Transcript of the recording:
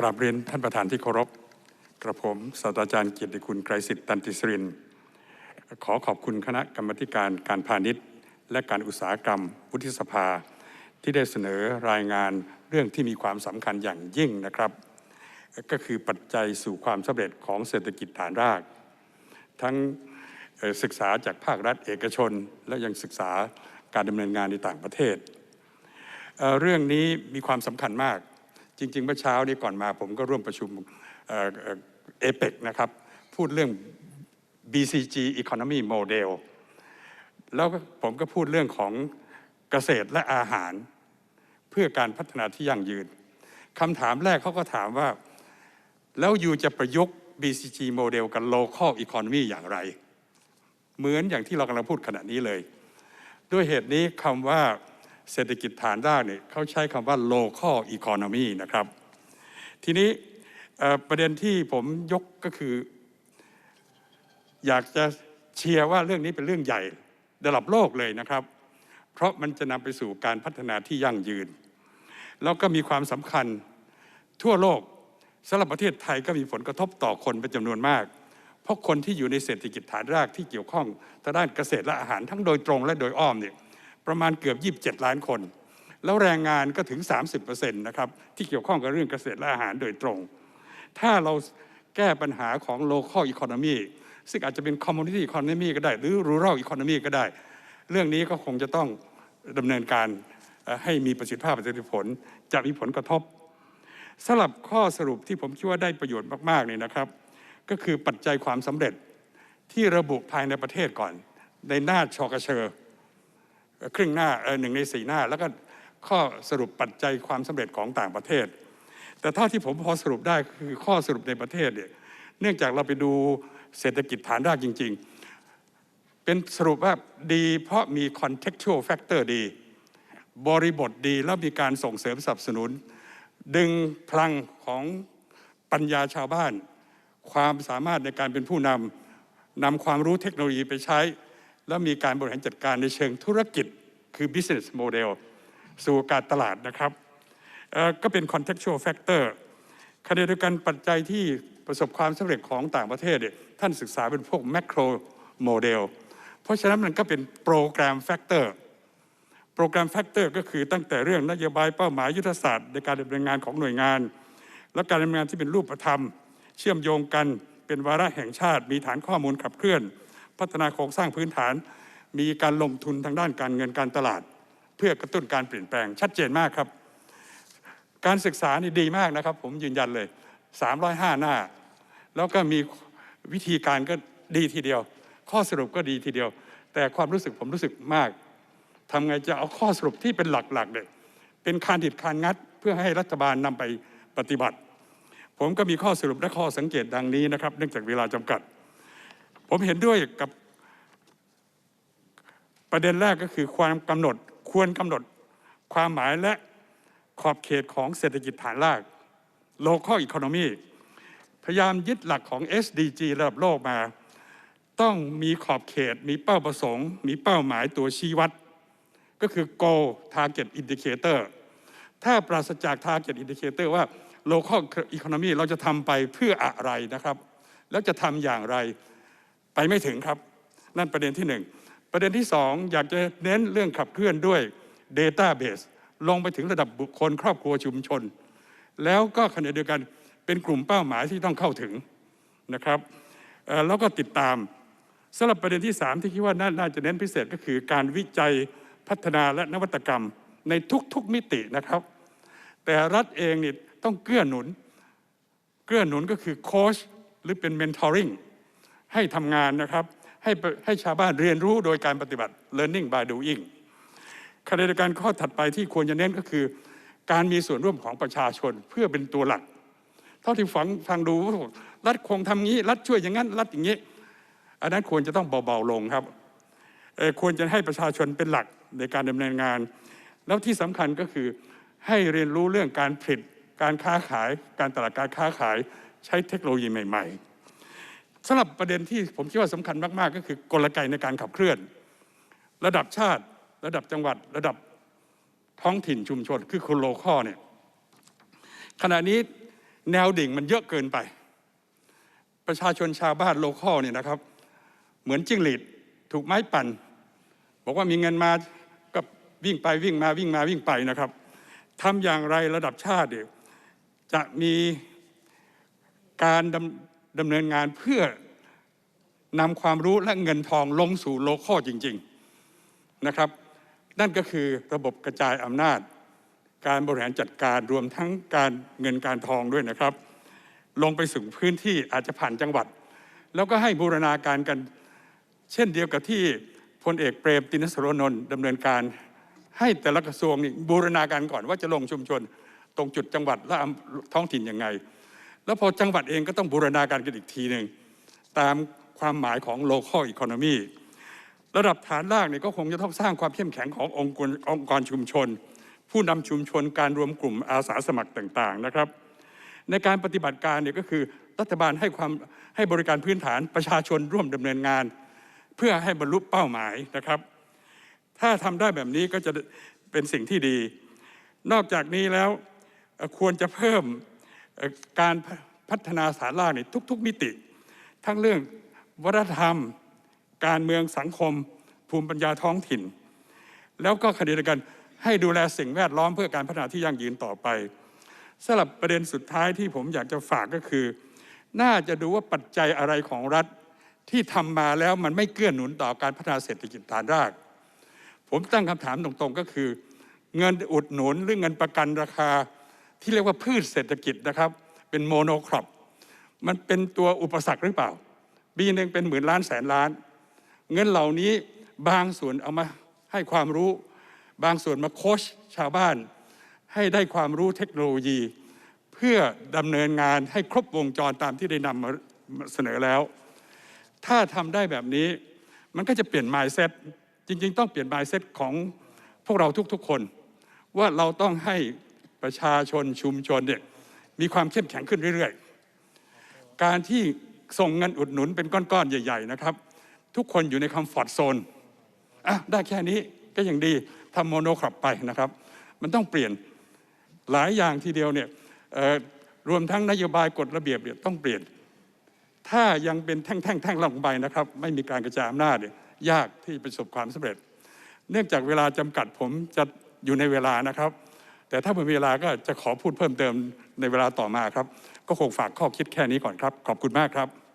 กราบเรียนท่านประธานที่เคารพกระผมศาสตราจารย์เกียรติคุณไกรสิทธิ์ตันติสริน ขอขอบคุณคณะกรรมการการพาณิชย์ และการอุตสาหกรรมวุฒิสภา ที่ได้เสนอรายงานเรื่องที่มีความสำคัญอย่างยิ่งนะครับ ก็คือปัจจัยสู่ความสำเร็จของเศรษฐกิจฐานราก ทั้งศึกษาจากภาครัฐเอกชน และยังศึกษาการดำเนินงานในต่างประเทศเอ่อเรื่องนี้มีความสำคัญมาก จริง ๆ เมื่อเช้านี้ก่อนมาผมก็ร่วมประชุมเอเปกนะครับ พูดเรื่อง BCG Economy Model แล้วผมก็พูดเรื่องของเกษตรและอาหาร เพื่อการพัฒนาที่ยั่งยืนคำถามแรกเขาก็ถามว่า แล้วอยู่จะประยุกต์ BCG Model กับ Local Economy อย่างไร เหมือนอย่างที่เรากำลังพูดขณะนี้เลย ด้วยเหตุนี้คำว่า เศรษฐกิจฐานรากเนี่ยเขาใช้คำว่า local economy นะครับ ทีนี้ประเด็นที่ผมยกก็คือ อยากจะเชียร์ว่าเรื่องนี้เป็นเรื่องใหญ่ระดับโลกเลยนะครับ เพราะมันจะนำไปสู่การพัฒนาที่ยั่งยืน แล้วก็มีความสำคัญทั่วโลกสำหรับประเทศไทยก็มีผลกระทบต่อคนเป็นจำนวนมาก เพราะคนที่อยู่ในเศรษฐกิจฐานรากที่เกี่ยวข้องทางด้านเกษตรและอาหารทั้งโดยตรงและโดยอ้อมเนี่ย ประมาณเกือบ 27 ล้านคน แล้วแรงงานก็ถึง 30%นะครับที่เกี่ยวข้องกับเรื่องเกษตรและอาหารโดยตรง ถ้าเราแก้ปัญหาของ local economy ซึ่งอาจจะเป็น community economy ก็ได้ หรือ rural economy ก็ได้ เรื่องนี้ก็คงจะต้องดำเนินการให้มีประสิทธิภาพประสิทธิผลจะมีผลกระทบสำหรับข้อสรุปที่ผมคิดว่าได้ประโยชน์มากๆเนี่ยนะครับ ก็คือปัจจัยความสำเร็จที่ระบุภายในประเทศก่อน ในหน้าชอกเชอ ครึ่งหน้าหนึ่งในสี่หน้า แล้วก็ข้อสรุปปัจจัยความสำเร็จของต่างประเทศ แต่เท่าที่ผมพอสรุปได้คือข้อสรุปในประเทศเนี่ยเนื่องจากเราไปดูเศรษฐกิจฐานรากจริง ๆ เป็นสรุปว่าดีเพราะมี contextual factor ดี บริบทดีแล้วมีการส่งเสริมสนับสนุน ดึงพลังของปัญญาชาวบ้าน ความสามารถในการเป็นผู้นำนำความรู้เทคโนโลยีไปใช้ แล้วมีการบริหารจัดการในเชิงธุรกิจคือ business model สู่การตลาดนะครับ ก็เป็น contextual factor ขณะเดียวกันปัจจัยที่ประสบความสำเร็จของต่างประเทศเนี่ยท่านศึกษาเป็นพวก macro model เพราะฉะนั้นมันก็เป็นโปรแกรม factor โปรแกรมแฟกเตอร์ก็คือตั้งแต่เรื่องนโยบายเป้าหมายยุทธศาสตร์ในการดำเนินงานของหน่วยงาน และการดำเนินงานที่เป็นรูปธรรม เชื่อมโยงกันเป็นวาระแห่งชาติ มีฐานข้อมูลขับเคลื่อน พัฒนาโครงสร้างพื้นฐาน มีการลงทุนทางด้านการเงินการตลาด เพื่อกระตุ้นการเปลี่ยนแปลงชัดเจนมากครับ การศึกษานี่ดีมากนะครับ ผมยืนยันเลย 305 หน้า แล้วก็มีวิธีการก็ดีทีเดียว ข้อสรุปก็ดีทีเดียว แต่ความรู้สึกผมรู้สึกมากทำไงจะเอาข้อสรุปที่เป็นหลักๆเนี่ยเป็นคานดิดคานงัด เพื่อให้รัฐบาลนำไปปฏิบัติ ผมก็มีข้อสรุปและข้อสังเกตดังนี้นะครับ เนื่องจากเวลาจำกัด ผมเห็นด้วยกับประเด็นแรกก็คือความกำหนดควรกำหนดความหมายและขอบเขตของเศรษฐกิจฐานราก local economy พยายามยึดหลักของ SDG ระดับโลกมา ต้องมีขอบเขต มีเป้าประสงค์ มีเป้าหมายตัวชี้วัด ก็คือ goal target indicator ถ้าปราศจาก target indicator ว่า local economy เราจะทำไปเพื่ออะไรนะครับ แล้วจะทำอย่างไร ไปไม่ถึงครับ นั่นประเด็นที่หนึ่งประเด็นที่สองอยากจะเน้นเรื่องขับเคลื่อนด้วย database ลงไปถึงระดับบุคคลครอบครัวชุมชน แล้วก็ขณะเดียวกันเป็นกลุ่มเป้าหมายที่ต้องเข้าถึงนะครับแล้วก็ติดตามสำหรับประเด็นที่ 3 ที่คิดว่าน่าน่าจะเน้นพิเศษก็คือการวิจัยพัฒนาและนวัตกรรมในทุกๆมิตินะครับ แต่รัฐเองนี่ต้องเกื้อหนุน เกื้อหนุนก็คือโค้ชหรือเป็นเมนทอริง ให้ทำงานนะครับ ให้ให้ชาวบ้านเรียนรู้โดยการปฏิบัติ learning by doing ขณะเดียวกันข้อถัดไปที่ควรจะเน้นก็คือ การมีส่วนร่วมของประชาชนเพื่อเป็นตัวหลัก เท่าที่ฟังฟังดูรัฐคงทำงี้ รัฐช่วยอย่างนั้นรัฐอย่างนี้ อันนั้นควรจะต้องเบาๆลงครับควรจะให้ประชาชนเป็นหลักในการดำเนินงาน แล้วที่สำคัญก็คือให้เรียนรู้เรื่องการผลิตการค้าขาย การตลาดการค้าขายใช้เทคโนโลยีใหม่ ๆ สำหรับประเด็นที่ผมคิดว่าสำคัญมาก ๆ ก็คือกลไกในการขับเคลื่อน ระดับชาติ ระดับจังหวัด ระดับท้องถิ่นชุมชน คือคนโลคอเนี่ยขณะนี้แนวดิ่งมันเยอะเกินไป ประชาชนชาวบ้านโลคอเนี่ยนะครับ เหมือนจิ้งหรีดถูกไม้ปั่น บอกว่ามีเงินมาก็วิ่งไปวิ่งมาวิ่งมาวิ่งไปนะครับทำอย่างไรระดับชาติเนี่ยจะมีการ ดำเนินงานเพื่อนำความรู้และเงินทองลงสู่โลคอลจริง ๆนะครับ นั่นก็คือระบบกระจายอำนาจ การบริหารจัดการรวมทั้งการเงินการทองด้วยนะครับ ลงไปสู่พื้นที่อาจจะผ่านจังหวัด แล้วก็ให้บูรณาการกัน เช่นเดียวกับที่พลเอกเปรมตินสรนนท์ดำเนินการ ให้แต่ละกระทรวงนี่บูรณาการก่อนว่าจะลงชุมชน ตรงจุดจังหวัดและท้องถิ่นยังไง แล้วพอจังหวัดเองก็ต้องบูรณาการกันอีกทีหนึ่งตามความหมายของ local economy ระดับฐานล่างเนี่ยก็คงจะต้องสร้างความเข้มแข็งขององค์กรองค์กรชุมชน ผู้นำชุมชนการรวมกลุ่มอาสาสมัครต่างๆนะครับ ในการปฏิบัติการเนี่ยก็คือรัฐบาลให้ความให้บริการพื้นฐานประชาชนร่วมดำเนินงาน เพื่อให้บรรลุเป้าหมายนะครับ ถ้าทำได้แบบนี้ก็จะเป็นสิ่งที่ดี นอกจากนี้แล้วควรจะเพิ่ม การพัฒนาสารล่างในทุก ๆ มิติ ทั้งเรื่องวัฒนธรรม การเมืองสังคม ภูมิปัญญาท้องถิ่น แล้วก็ขณะเดียวกันให้ดูแลสิ่งแวดล้อมเพื่อการพัฒนาที่ยั่งยืนต่อไปสำหรับประเด็นสุดท้ายที่ผมอยากจะฝากก็คือ น่าจะดูว่าปัจจัยอะไรของรัฐที่ทำมาแล้วมันไม่เกื้อหนุนต่อการพัฒนาเศรษฐกิจฐานราก ผมตั้งคำถามตรงๆก็คือ เงินอุดหนุนหรือเงินประกันราคา ที่เรียกว่าพืชเศรษฐกิจนะครับ เป็นโมโนครอปมันเป็นตัวอุปสรรคหรือเปล่าปีหนึ่งเป็นหมื่นล้านแสนล้าน เงินเหล่านี้บางส่วนเอามาให้ความรู้ บางส่วนมาโค้ชชาวบ้าน ให้ได้ความรู้เทคโนโลยี เพื่อดำเนินงานให้ครบวงจรตามที่ได้นำมาเสนอแล้ว ถ้าทำได้แบบนี้มันก็จะเปลี่ยน mindset จริง ๆ ต้องเปลี่ยน mindset ของพวกเราทุกๆคน ว่าเราต้องให้ ประชาชนชุมชนเนี่ยมีความเข้มแข็งขึ้นเรื่อยๆ การที่ส่งเงินอุดหนุนเป็นก้อนๆ ใหญ่ ๆ นะครับ ทุกคนอยู่ในคอมฟอร์ทโซนอะได้แค่นี้ก็ยังดีทำโมโนครอปไปนะครับ มันต้องเปลี่ยนหลายอย่างทีเดียวเนี่ยรวมทั้งนโยบายกฎระเบียบเนี่ยต้องเปลี่ยน ถ้ายังเป็นแท่งๆแท่งลงไปนะครับ ไม่มีการกระจายอำนาจเนี่ยยากที่จะประสบความสำเร็จ เนื่องจากเวลาจำกัดผมจะอยู่ในเวลานะครับ แต่ถ้ามีเวลาก็จะขอพูดเพิ่มเติมในเวลาต่อมาครับ ก็คงฝากข้อคิดแค่นี้ก่อนครับ ขอบคุณมากครับ